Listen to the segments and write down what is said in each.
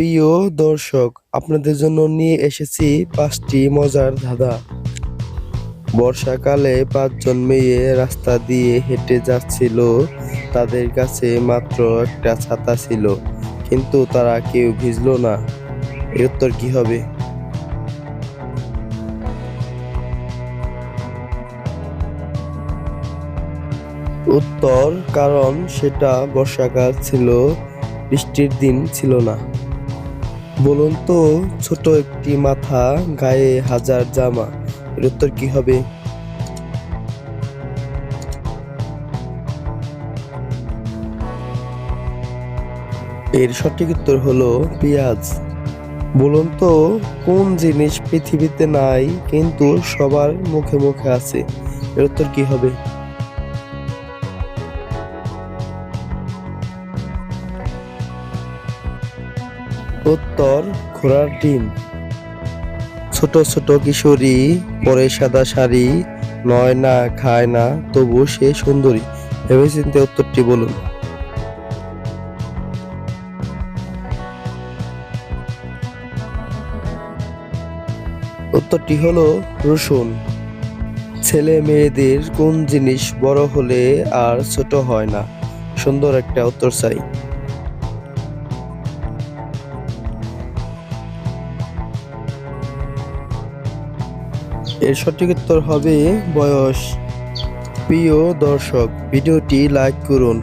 প্রিয় দর্শক, আপনাদের জন্য নিয়ে এসেছি পাঁচটি মজার ধাঁধা। বর্ষাকালে পাঁচজন মেয়ে রাস্তা দিয়ে হেঁটে যাচ্ছিল। তাদের কাছে মাত্র একটা ছাতা ছিল, কিন্তু তারা কেউ ভিজলো না। এর উত্তর কি হবে? উত্তর, কারণ সেটা বর্ষাকাল ছিল, বৃষ্টির দিন ছিল না। বলুন তো, ছোট একটি মাথা, গায়ে হাজার জামা, এর উত্তর কি হবে? এর সঠিক উত্তর হলো পেঁয়াজ। বলুন তো, কোন জিনিস পৃথিবীতে নাই, কিন্তু সবার মুখে মুখে আছে, এর উত্তর কি হবে? উত্তর ঘোড়ার ডিম। ছোট ছোট কিশোরী পরে সাদা শাড়ি নয় না, খায় না তবু সে সুন্দরী। ভেবেচিন্তে উত্তরটি বলুন। উত্তরটি হলো রসুন। ছেলে মেয়েদের কোন জিনিস বড় হলে আর ছোট হয় না? সুন্দর একটা উত্তর চাই। এর সঠিক উত্তর হবে বয়স। প্রিয় দর্শক, ভিডিওটি লাইক করুন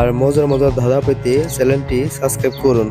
আর মজার মজার ধাঁধা পেতে চ্যানেলটি সাবস্ক্রাইব করুন।